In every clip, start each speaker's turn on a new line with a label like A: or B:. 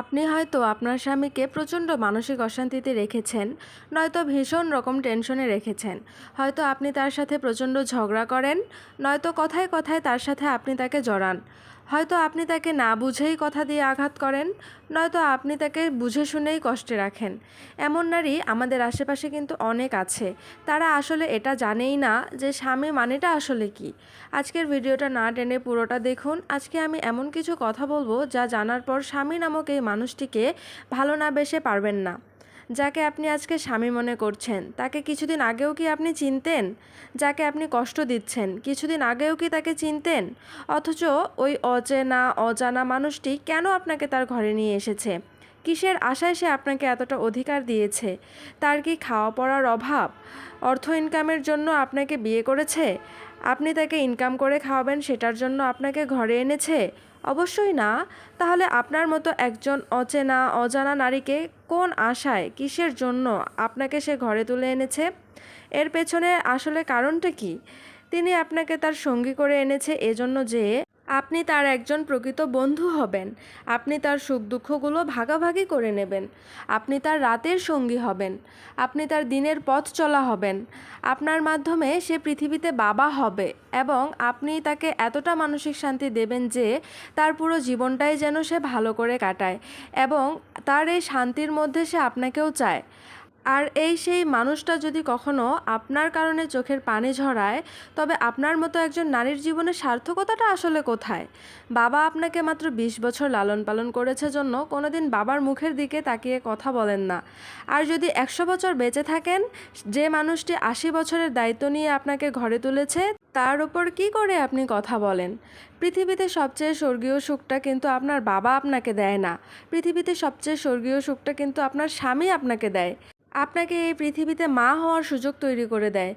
A: আপনি হয়তো আপনার স্বামীকে প্রচণ্ড মানসিক অশান্তিতে রেখেছেন, নয়তো ভীষণ রকম টেনশনে রেখেছেন। হয়তো আপনি তার সাথে প্রচণ্ড ঝগড়া করেন, নয়তো কথায় কথায় তার সাথে আপনি তাকে জড়ান। হয়তো আপনি তাকে না বুঝেই কথা দিয়ে আঘাত করেন, নয়তো আপনি তাকে বুঝে শুনেই কষ্টে রাখেন। এমন নারী আমাদের আশেপাশে কিন্তু অনেক আছে। তারা আসলে এটা জানেই না যে স্বামী মানেটা আসলে কি। আজকের ভিডিওটা না টেনে পুরোটা দেখুন। আজকে আমি এমন কিছু কথা বলব যা জানার পর স্বামী নামক এই মানুষটিকে ভালো না বেসে পারবেন না। যাকে আপনি আজকে স্বামী মনে করছেন, তাকে কিছুদিন আগেও কি আপনি চিনতেন? যাকে আপনি কষ্ট দিচ্ছেন, কিছুদিন আগেও কি তাকে চিনতেন? অথচ ওই অচেনা, অজানা মানুষটি কেন আপনাকে তার ঘরে নিয়ে এসেছে? কিসের আশায় সে আপনাকে এতটা অধিকার দিয়েছে? তার কি খাওয়া পড়ার অভাব? অর্থ ইনকামের জন্য আপনাকে বিয়ে করেছে? আপনি তাকে ইনকাম করে খাওয়াবেন, সেটার জন্য আপনাকে ঘরে এনেছে? অবশ্যই না। তাহলে আপনার মতো একজন অচেনা, অজানা নারীকে কোন আশায়, কিসের জন্য আপনাকে সে ঘরে তুলে এনেছে? এর পেছনে আসলে কারণটা কি? তিনি আপনাকে তার সঙ্গী করে এনেছে এজন্য যে আপনি তার একজন প্রকৃত বন্ধু হবেন। আপনি তার সুখ দুঃখগুলো ভাগাভাগি করে নেবেন। আপনি তার রাতের সঙ্গী হবেন। আপনি তার দিনের পথ চলা হবেন। আপনার মাধ্যমে সে পৃথিবীতে বাবা হবে এবং আপনি তাকে এতটা মানসিক শান্তি দেবেন যে তার পুরো জীবনটাই যেন সে ভালো করে কাটায় এবং তার এই শান্তির মধ্যে সে আপনাকেও চায়। আর এই সেই মানুষটা যদি কখনো আপনার কারণে চোখের পানি ঝরায়, তবে আপনার মতো একজন নারীর জীবনের সার্থকতাটা আসলে কোথায়? বাবা আপনাকে মাত্র বিশ বছর লালন পালন করেছে জন্য কোনোদিন বাবার মুখের দিকে তাকিয়ে কথা বলেন না। আর যদি একশো বছর বেঁচে থাকেন, যে মানুষটি আশি বছরের দায়িত্ব নিয়ে আপনাকে ঘরে তুলেছে, তার উপর কি করে আপনি কথা বলেন? পৃথিবীতে সবচেয়ে স্বর্গীয় সুখটা কিন্তু আপনার বাবা আপনাকে দেয় না। পৃথিবীতে সবচেয়ে স্বর্গীয় সুখটা কিন্তু আপনার স্বামী আপনাকে দেয়। আপনাকে এই পৃথিবীতে মা হওয়ার সুযোগ তৈরি করে দেয়।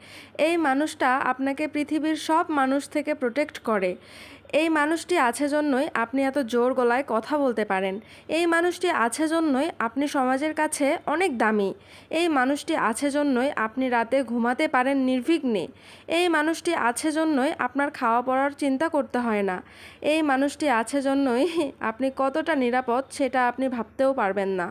A: এই মানুষটা আপনাকে পৃথিবীর সব মানুষ থেকে প্রোটেক্ট করে। এই মানুষটি আছে জন্যই আপনি এত জোর গলায় কথা বলতে পারেন। এই মানুষটি আছে জন্যই আপনি সমাজের কাছে অনেক দামি। এই মানুষটি আছে জন্যই আপনি রাতে ঘুমাতে পারেন নির্বিঘ্নে। এই মানুষটি আছে জন্যই আপনার খাওয়া পড়ার চিন্তা করতে হয় না। এই মানুষটি আছে জন্যই আপনি কতটা নিরাপদ সেটা আপনি ভাবতেও পারবেন না।